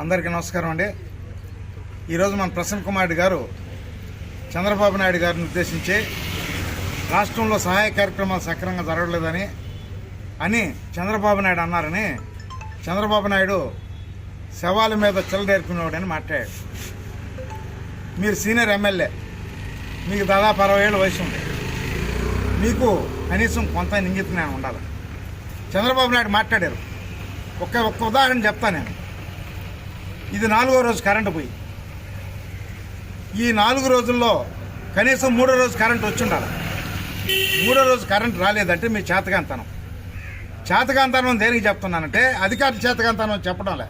అందరికీ నమస్కారం అండి. ఈరోజు మన ప్రసన్న కుమార్ గారు చంద్రబాబు నాయుడు గారిని ఉద్దేశించి రాష్ట్రంలో సహాయ కార్యక్రమాలు సక్రమంగా జరగలేదని అని చంద్రబాబు నాయుడు అన్నారని చంద్రబాబు నాయుడు శవాల మీద చెలదేరుకునేవాడని మాట్లాడాడు. మీరు సీనియర్ ఎమ్మెల్యే మీకు దాదాపు అరవై ఏళ్ళ వయసు ఉంది. మీకు కనీసం కొంత నింగితనే ఉండాలి. చంద్రబాబు నాయుడు మాట్లాడారు. ఒక్క ఒక్క ఉదాహరణ చెప్తాను నేను. ఇది నాలుగో రోజు కరెంటు పోయి. ఈ నాలుగు రోజుల్లో కనీసం మూడో రోజు కరెంట్ వచ్చి ఉండాలి మూడో రోజు కరెంట్ రాలేదంటే మీ చేతకాంతనం. చేతకాంతనం దేనికి చెప్తున్నానంటే అధికారి చేతకాంతనం చెప్పడంలే.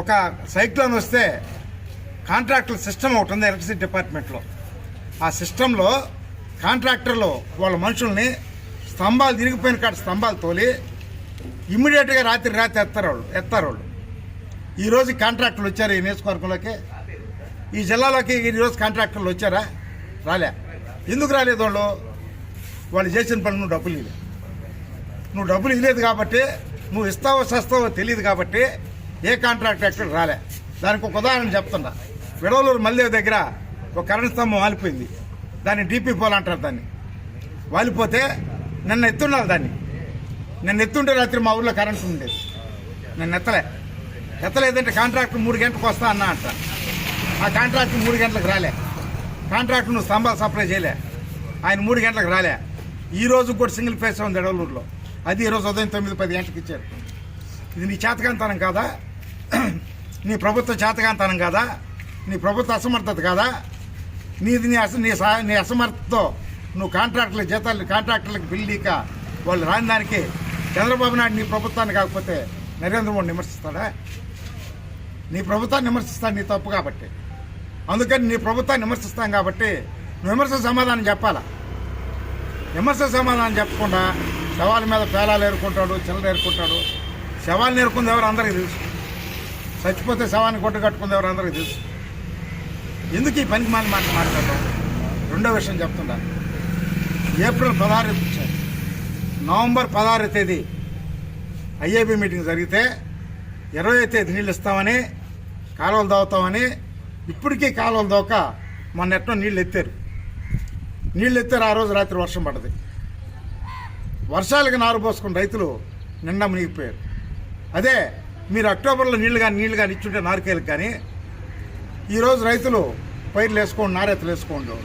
ఒక సైక్లోన్ వస్తే కాంట్రాక్టర్ సిస్టమ్ ఒకటి ఉంది ఎలక్ట్రిసిటీ డిపార్ట్మెంట్లో. ఆ సిస్టంలో కాంట్రాక్టర్లు వాళ్ళ మనుషుల్ని స్తంభాలు తిరిగిపోయిన కాడ స్తంభాలు తోలి ఇమ్మీడియట్గా రాత్రి రాత్రి ఎత్తారు వాళ్ళు ఎత్తారు వాళ్ళు ఈరోజు కాంట్రాక్టర్లు వచ్చారు ఈ నియోజకవర్గంలోకి. ఈ జిల్లాలోకి ఈరోజు కాంట్రాక్టర్లు వచ్చారా? రాలే. ఎందుకు రాలేదు వాళ్ళు? వాళ్ళు చేసిన పని నువ్వు డబ్బులు ఇవ్వలేదు నువ్వు డబ్బులు ఇవ్వలేదు కాబట్టి నువ్వు ఇస్తావో సస్తావో తెలియదు కాబట్టి ఏ కాంట్రాక్టర్ ఎక్కడ రాలే. దానికి ఒక ఉదాహరణ చెప్తున్నా. విడవలూరు మల్దేవి దగ్గర ఒక కరెంట్ స్తంభం వాలిపోయింది దాన్ని డీపీ పోల్ అంటారు దాన్ని. వాలిపోతే నన్ను ఎత్తున్నారు దాన్ని. నన్ను ఎత్తుంటే రాత్రి మా ఊళ్ళో కరెంట్ ఉండేది. నన్ను ఎత్తలే. ఎత్తలేదంటే కాంట్రాక్టర్ మూడు గంటలకు వస్తా అన్నా అంట. ఆ కాంట్రాక్టర్ మూడు గంటలకు రాలే. కాంట్రాక్టర్ నువ్వు స్తంభాలు సప్లై చేయలే. ఆయన మూడు గంటలకు రాలే. ఈ రోజు కూడా సింగిల్ ఫేస్ ఉంది ఎడవలూరులో అది ఈరోజు ఉదయం తొమ్మిది పది గంటలకు ఇచ్చారు. ఇది నీ చేతకాంతనం కాదా? నీ ప్రభుత్వ చేతకాంతనం కాదా? నీ ప్రభుత్వ అసమర్థత కాదా? నీది నీ అస నీ సహా నీ అసమర్థతో నువ్వు కాంట్రాక్టుల జీతాలు కాంట్రాక్టర్లకు బిల్లీక వాళ్ళు రాని దానికి చంద్రబాబు నాయుడు నీ ప్రభుత్వాన్ని కాకపోతే నరేంద్ర మోడీ విమర్శిస్తాడా? నీ ప్రభుత్వాన్ని విమర్శిస్తాను నీ తప్పు కాబట్టి. అందుకని నీ ప్రభుత్వాన్ని విమర్శిస్తాం కాబట్టి నువ్వు విమర్శ సమాధానం చెప్పాలా? విమర్శ సమాధానం చెప్పకుండా శవాల మీద పేలాలు ఏరుకుంటాడు చిల్లర ఏరుకుంటాడు. శవాలు నేర్కుంది ఎవరు అందరికీ తెలుసు. చచ్చిపోతే శవాన్ని కొట్టు కట్టుకుంది ఎవరు అందరికీ తెలుసు. ఎందుకు ఈ పనికి మాలి మాట మాట్లాడడం? రెండో విషయం చెప్తుందా ఏప్రిల్ పదహారు నవంబర్ పదహారు తేదీ ఐఏబీ మీటింగ్ జరిగితే ఇరవై తేదీ నీళ్ళు ఇస్తామని కాలువలు తవ్వుతామని ఇప్పటికీ కాలువలు దోక మొన్న ఎట్టో నీళ్ళు ఎత్తారు. నీళ్ళు ఎత్తారు ఆ రోజు రాత్రి వర్షం పడ్డది. వర్షాలకు నారు పోసుకున్న రైతులు నిండా మునిగిపోయారు. అదే మీరు అక్టోబర్లో నీళ్ళు కానీ నీళ్ళు కానీ ఇచ్చుంటే నారికేలకు కానీ ఈరోజు రైతులు పైర్లు వేసుకోండి నారెత్తలు వేసుకోండి.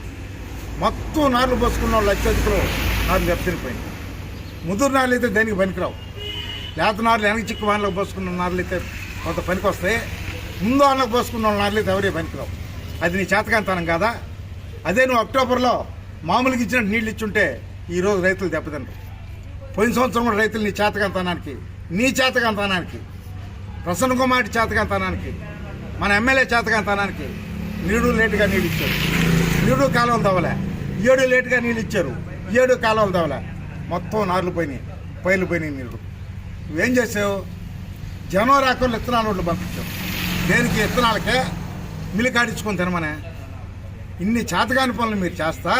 మొత్తం నార్లు పోసుకున్న వాళ్ళు అత్యధికులు నార్లు దెబ్బతినిపోయింది ముదురు నార్లు అయితే దేనికి పనికిరావు? లేత నార్లు వెనక చిక్కు వానలకు పోసుకున్న నార్లు అయితే కొంత పనికి వస్తాయి. ముందు వాళ్ళకి పోసుకున్న వాళ్ళ నార్లు ఎవరే పనికిరావు. అది నీ చేతకాంతనం కాదా? అదే నువ్వు అక్టోబర్లో మామూలుగా ఇచ్చినట్టు నీళ్ళు ఇచ్చుంటే ఈరోజు రైతులు దెబ్బతినరు. పోయిన సంవత్సరం కూడా రైతులు నీ చేతకాంతనానికి నీ చేతకాంతనానికి ప్రసన్న కుమార్ చేతకాంతనానికి మన ఎమ్మెల్యే చేతకాంతనానికి నీడు లేటుగా నీళ్ళు ఇచ్చారు. నీడు కాలువలు తవ్వలే. ఏడు లేటుగా నీళ్ళు ఇచ్చారు. ఏడు కాలువలు తవ్వలే. మొత్తం నార్లు పోయినాయి. పైర్లు పోయినాయి నీళ్ళు నువ్వేం చేసావు? జనవరి ఆకులు ఇత్తనాలు పంపించావు. దేనికి ఇత్తనాలకే మిలికాడించుకొని తినమనే? ఇన్ని చేతగాని పనులు మీరు చేస్తా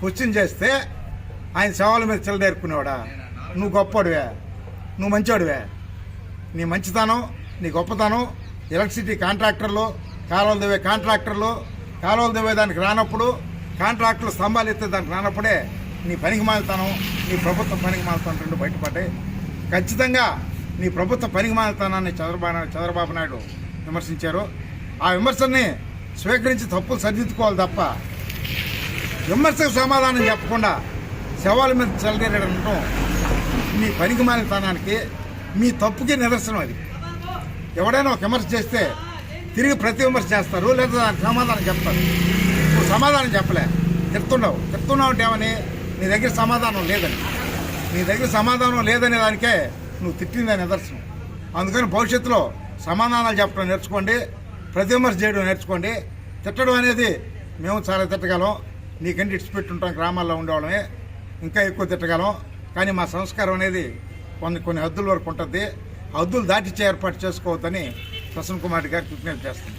క్వశ్చన్ చేస్తే ఆయన సేవల మీద చిల్లడేరుకునేవాడా నువ్వు గొప్పడివే నువ్వు మంచివాడివే నీ మంచితనం నీ గొప్పతనం ఎలక్ట్రిసిటీ కాంట్రాక్టర్లు కాలువలు దివే కాంట్రాక్టర్లు కాలువలు దివే దానికి రానప్పుడు కాంట్రాక్టర్లు స్తంభాలు ఎత్తే దానికి రానప్పుడే నీ పనికి మాలుతానం నీ ప్రభుత్వ పనికి మాలుతానం రెండు బయటపడ్డాయి. ఖచ్చితంగా నీ ప్రభుత్వ పనికి మాలుతానాన్ని చంద్రబాబు చంద్రబాబు నాయుడు విమర్శించారు. ఆ విమర్శల్ని స్వీకరించి తప్పులు సరిదిద్దుకోవాలి తప్ప విమర్శకు సమాధానం చెప్పకుండా శవాల మీద చెలరేయడం మీ పనికి మాలితనానికి మీ తప్పుకి నిదర్శనం అది. ఎవడైనా ఒక విమర్శ చేస్తే తిరిగి ప్రతి విమర్శ చేస్తారు లేదా దానికి సమాధానం చెప్తారు. నువ్వు సమాధానం చెప్పలే. చెప్తున్నావు చెప్తున్నావు అంటే ఏమని? నీ దగ్గర సమాధానం లేదని. నీ దగ్గర సమాధానం లేదనే దానికే నువ్వు తిట్టిందని నిదర్శనం. అందుకని భవిష్యత్తులో సమాధానాలు చెప్పడం నేర్చుకోండి ప్రతిమర్శ చేయడం నేర్చుకోండి. తిట్టడం అనేది మేము చాలా తిట్టగలం. నీకంటే ఇడిచిపెట్టుంటాం గ్రామాల్లో ఉండేవాళ్ళమే ఇంకా ఎక్కువ తిట్టగలం. కానీ మా సంస్కారం అనేది కొన్ని కొన్ని హద్దుల వరకు ఉంటుంది. హద్దులు దాటిచ్చే ఏర్పాటు చేసుకోవద్దని ప్రసన్న కుమార్ గారికి విజ్ఞప్తి చేస్తుంది